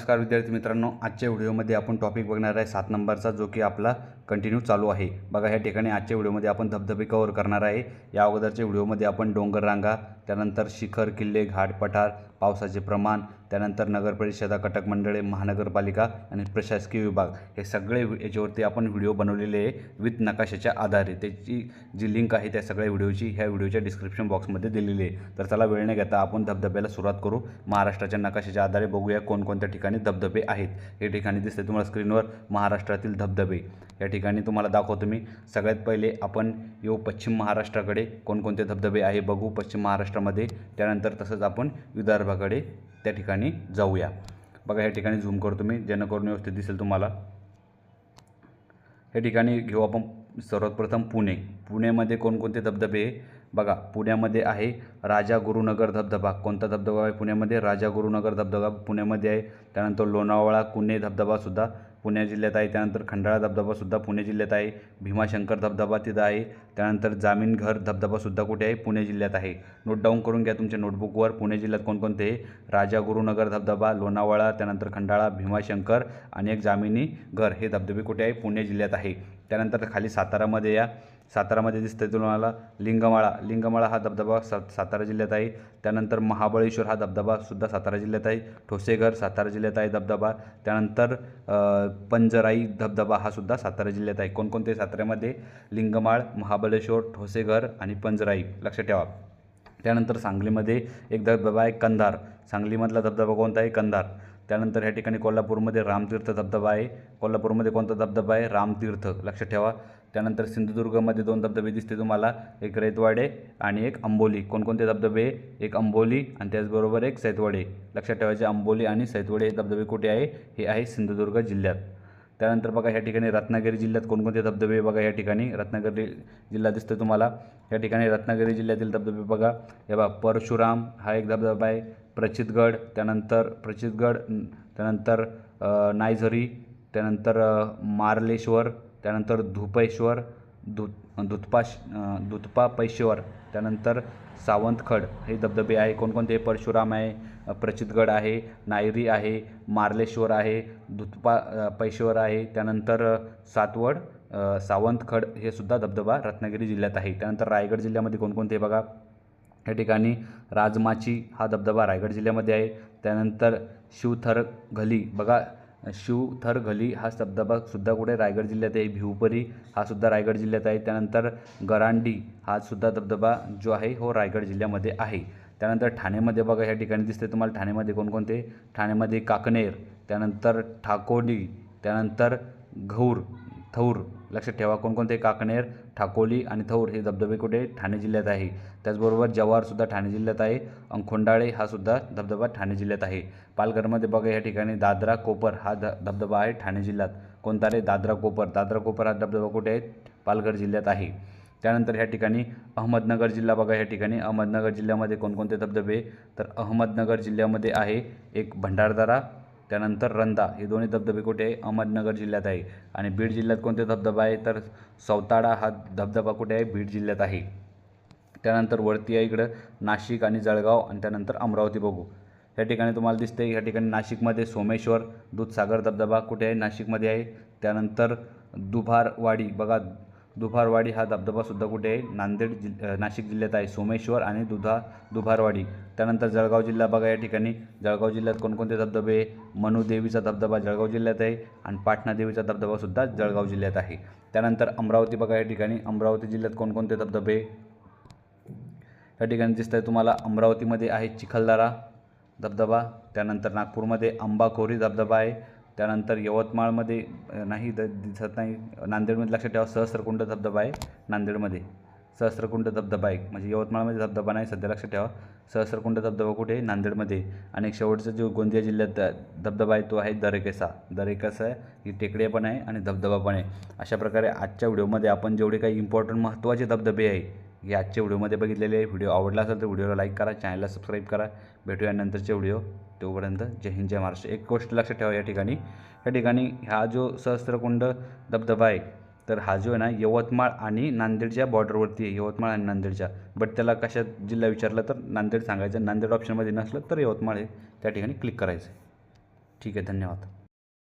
नमस्कार विद्यार्थी मित्रांनो आजच्या व्हिडिओमध्ये आपण टॉपिक बघणार आहे सात नंबरचा जो की आपला कंटिन्यू चालू आहे. बघा ह्या ठिकाणी आजच्या व्हिडिओमध्ये आपण धबधबे कवर करणार आहे. या अगोदरच्या व्हिडिओमध्ये आपण डोंगर रांगा त्यानंतर शिखर किल्ले घाट पठार पावसाचे प्रमाण त्यानंतर नगरपरिषदा कटक मंडळे महानगरपालिका आणि प्रशासकीय विभाग. हे सगळे याच्यावरती आपण व्हिडिओ बनवलेले आहे विथ नकाशाच्या आधारे. त्याची जी लिंक आहे त्या सगळ्या व्हिडिओची ह्या व्हिडिओच्या डिस्क्रिप्शन बॉक्समध्ये दिलेली आहे. तर चला वेळ न घेता आपण धबधब्याला सुरुवात करू. महाराष्ट्राच्या नकाशाच्या आधारे बघूया कोणकोणत्या ठिकाणी धबधबे आहेत. हे ठिकाणी दिसते तुम्हाला स्क्रीनवर महाराष्ट्रातील धबधबे. या ठिकाणी तुम्हाला दाखवतो मी. सगळ्यात पहिले आपण येऊ पश्चिम महाराष्ट्राकडे. कोणकोणते धबधबे आहे बघू. पश्चिम महाराष्ट्रामध्ये. त्यानंतर तसंच आपण विदर्भाकडे त्या ठिकाणी जाऊया. बघा या ठिकाणी झूम करतो मी जेणेकरून व्यवस्थित दिसेल तुम्हाला. या ठिकाणी घेऊ आपण सर्वात प्रथम पुणे. पुण्यामध्ये कोणकोणते धबधबे? आहे बघा पुण्यामध्ये आहे राजा गुरुनगर धबधबा. कोणता धबधबा आहे पुण्यामध्ये? राजा गुरुनगर धबधबा पुण्यामध्ये आहे. त्यानंतर लोणावळा कुणे धबधबासुद्धा पुणे जिल्ह्यात आहे. त्यानंतर खंडाळा धबधबासुद्धा पुणे जिल्ह्यात आहे. भीमाशंकर धबधबा तिथं आहे. त्यानंतर जामीनघर धबधबासुद्धा कुठे आहे? पुणे जिल्ह्यात आहे. नोट डाऊन करून घ्या तुमच्या नोटबुकवर पुणे जिल्ह्यात कोणकोणते? आहे राजा गुरुनगर धबधबा लोणावळा त्यानंतर खंडाळा भीमाशंकर आणि एक जामिनी घर. हे धबधबे कुठे आहे? पुणे जिल्ह्यात आहे. त्यानंतर खाली सातारामध्ये या. सातारामध्ये दिसतंय तुम्हाला. लिंगमाळा. लिंगमाळा हा धबधबा सा सातारा जिल्ह्यात आहे. त्यानंतर महाबळेश्वर हा धबधबासुद्धा सातारा जिल्ह्यात आहे. ठोसेघर सातारा जिल्ह्यात आहे धबधबा. त्यानंतर पंजराई धबधबा हा सुद्धा सातारा जिल्ह्यात आहे. कोणकोणते साताऱ्यामध्ये? लिंगमाळ महाबळेश्वर ठोसेघर आणि पंजराई. लक्षात ठेवा. त्यानंतर सांगलीमध्ये एक धबधबा आहे कंधार. सांगलीमधला धबधबा कोणता आहे? कंधार. त्यानंतर ह्या ठिकाणी कोल्हापूरमध्ये रामतीर्थ धबधबा आहे. कोल्हापूरमध्ये कोणता धबधबा आहे? रामतीर्थ. लक्षात ठेवा. त्यानंतर सिंधुदुर्गमध्ये दोन धबधबे दिसते तुम्हाला. एक रैतवाडे आणि एक अंबोली. कोणकोणते धबधबे? एक अंबोली आणि त्याचबरोबर एक सैतवाडे. लक्षात ठेवायचे अंबोली आणि सैतवाडे हे धबधबे कुठे आहे? हे आहे सिंधुदुर्ग जिल्ह्यात. त्यानंतर बघा ह्या ठिकाणी रत्नागिरी जिल्ह्यात कोणकोणते धबधबे बघा या ठिकाणी. रत्नागिरी जिल्हा दिसतो तुम्हाला. या ठिकाणी रत्नागिरी जिल्ह्यातील धबधबे बघा. हे बघा परशुराम हा एक धबधबा आहे. प्रचितगड त्यानंतर प्रचितगड त्यानंतर नायझरी त्यानंतर मार्लेश्वर त्यानंतर धुपेश्वर धु धुतपाश दुधपा धुतपापेश्वर त्यानंतर सावंतखड. हे धबधबे आहे. कोणकोणते? परशुराम आहे प्रचितगड आहे नायरी आहे मार्लेश्वर आहे धुतपा पैशेवर पैश्वर आहे त्यानंतर सातवड सावंतखड. हे सुद्धा धबधबा रत्नागिरी जिल्ह्यात आहे. त्यानंतर रायगड जिल्ह्यामध्ये कोणकोणते बघा? या ठिकाणी राजमाची हा धबधबा रायगड जिल्ह्यामध्ये आहे. त्यानंतर शिवथर घली बघा शिवथर घली हा धबधबा सुद्धा कुठे? रायगड जिल्ह्यात आहे. भिवपरी हा सुद्धा रायगड जिल्ह्यात आहे. त्यानंतर गरांडी हा सुद्धा धबधबा जो आहे हो रायगड जिल्ह्यामध्ये आहे. त्यानंतर ठाण्यामध्ये बघा ह्या ठिकाणी दिसते तुम्हाला. ठाण्यामध्ये कोणकोणते? ठाण्यामध्ये काकनेर त्यानंतर ठाकोडी त्यानंतर घौर थौर लक्षात ठेवा कोणकोणते? काकनेर ठाकोली आणि थौर हे धबधबे कुठे ठाणे जिल्ह्यात आहे. त्याचबरोबर जव्हारसुद्धा ठाणे जिल्ह्यात आहे. अंखोंडाळे हा सुद्धा धबधबा ठाणे जिल्ह्यात आहे. पालघरमध्ये बघा या ठिकाणी दादरा कोपर हा ध धबधबा आहे ठाणे जिल्ह्यात. कोणता रे? दादरा कोपर. दादरा कोपर हा धबधबा कुठे आहे? पालघर जिल्ह्यात आहे. त्यानंतर ह्या ठिकाणी अहमदनगर जिल्हा बघा या ठिकाणी अहमदनगर जिल्ह्यामध्ये कोणकोणते धबधबे? तर अहमदनगर जिल्ह्यामध्ये आहे एक भंडारदारा त्यानंतर रंधा हे दोन्ही धबधबे कुठे? आहे अहमदनगर जिल्ह्यात आहे. आणि बीड जिल्ह्यात कोणते धबधबा आहे तर सौताडा हा धबधबा कुठे आहे? बीड जिल्ह्यात आहे. त्यानंतर वरती आहे इकडं नाशिक आणि जळगाव आणि त्यानंतर अमरावती बघू. या ठिकाणी तुम्हाला दिसते या ठिकाणी नाशिकमध्ये सोमेश्वर दूधसागर धबधबा कुठे आहे? नाशिकमध्ये आहे. त्यानंतर दुभारवाडी बघा दुभारवाडी हा धबधबासुद्धा कुठे आहे? नांदेड जिल नाशिक जिल्ह्यात आहे. सोमेश्वर आणि दुधा दुभारवाडी. त्यानंतर जळगाव जिल्हा बघा या ठिकाणी. जळगाव जिल्ह्यात कोणकोणते धबधबे मनुदेवीचा धबधबा जळगाव जिल्ह्यात आहे आणि पाटणा देवीचा धबधबासुद्धा जळगाव जिल्ह्यात आहे. त्यानंतर अमरावती बघा या ठिकाणी. अमरावती जिल्ह्यात कोणकोणते धबधबे या ठिकाणी दिसत आहे तुम्हाला अमरावतीमध्ये आहे चिखलदरा धबधबा. त्यानंतर नागपूरमध्ये अंबाखोरी धबधबा आहे. त्यानंतर यवतमाळमध्ये नाही द दिसत नाही. नांदेडमध्ये लक्षात ठेवा सहस्रकुंड धबधबा आहे नांदेडमध्ये. सहस्रकुंड धबधबा आहे. म्हणजे यवतमाळमध्ये धबधबा नाही सध्या लक्षात ठेवा. सहस्रकुंड धबधबा कुठे? आहे नांदेडमध्ये. आणि शेवटचा जो गोंदिया जिल्ह्यात धबधबा आहे तो आहे दरेकेसा. दरेकेसा ही टेकडे पण आहे आणि धबधबा पण आहे. अशा प्रकारे आजच्या व्हिडिओमध्ये आपण जेवढे काही इम्पॉर्टंट महत्त्वाचे धबधबे आहे हे आजच्या व्हिडिओमध्ये बघितलेले आहे. व्हिडिओ आवडला असेल तर व्हिडिओला लाईक करा चॅनलला सबस्क्राईब करा. भेटूया नंतरचे व्हिडिओ. तोपर्यंत जय हिंद जय महाराष्ट्र. एक गोष्ट लक्षात ठेवा या ठिकाणी. या ठिकाणी हा जो सहस्त्रकुंड धबधबा आहे तर हा जो आहे ना यवतमाळ आणि नांदेडच्या बॉर्डरवरती आहे. यवतमाळ आणि नांदेडच्या. बट त्याला कशा जिल्हा विचारला तर नांदेड सांगायचं. नांदेड ऑप्शनमध्ये नसलं तर यवतमाळ आहे त्या ठिकाणी क्लिक करायचं ठीक आहे धन्यवाद.